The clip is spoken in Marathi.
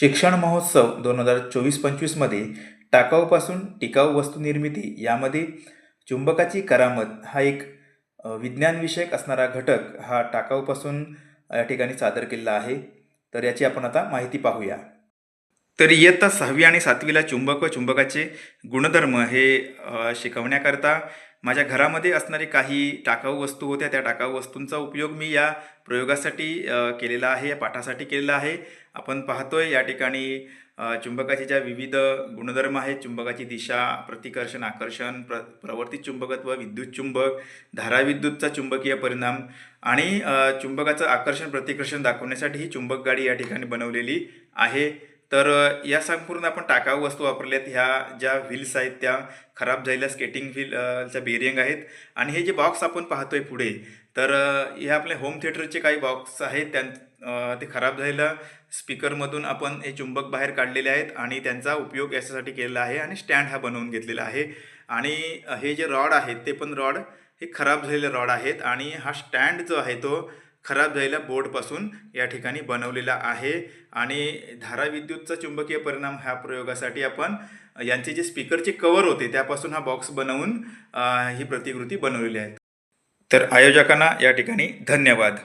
शिक्षण महोत्सव दोन हजार चोवीस पंचवीसमध्ये टाकाऊपासून टिकाऊ वस्तू निर्मिती यामध्ये चुंबकाची करामत हा एक विज्ञानविषयक असणारा घटक हा टाकाऊपासून या ठिकाणी सादर केलेला आहे. तर याची आपण आता माहिती पाहूया. तर इयत्ता सहावी आणि सातवीला चुंबक व चुंबकाचे गुणधर्म हे शिकवण्याकरता माझ्या घरामध्ये असणारी काही टाकाऊ वस्तू होत्या त्या टाकाऊ वस्तूंचा उपयोग मी या प्रयोगासाठी केलेला आहे या पाठासाठी केलेला आहे. आपण पाहतोय या ठिकाणी चुंबकाचे ज्या विविध गुणधर्म आहेत चुंबकाची दिशा प्रतिकर्षण आकर्षण प्र प्रवर्तित चुंबकत्व विद्युत चुंबक धाराविद्युतचा चुंबकीय परिणाम आणि चुंबकाचं आकर्षण प्रतिकर्षण दाखवण्यासाठी ही चुंबक गाडी या ठिकाणी बनवलेली आहे. तर या संपूर्ण आपण टाकाऊ वस्तू वापरल्यात. ह्या ज्या व्हील्स आहेत त्या खराब झालेल्या स्केटिंग व्हीलच्या बेरिंग आहेत. आणि हे जे बॉक्स आपण पाहतोय पुढे तर हे आपले होम थिएटरचे काही बॉक्स आहेत. त्यां ते खराब झालेल्या स्पीकरमधून आपण हे चुंबक बाहेर काढलेले आहेत आणि त्यांचा उपयोग याच्यासाठी केलेला आहे आणि स्टँड हा बनवून घेतलेला आहे. आणि हे जे रॉड आहेत ते पण रॉड हे खराब झालेले रॉड आहेत. आणि हा स्टँड जो आहे तो खराब झालेल्या बोर्डपासून या ठिकाणी बनवलेला आहे. आणि धाराविद्युतचा चुंबकीय परिणाम ह्या प्रयोगासाठी आपण यांचे जे स्पीकरचे कवर होते त्यापासून हा बॉक्स बनवून ही प्रतिकृती बनवलेली आहे. तर आयोजकांना या ठिकाणी धन्यवाद.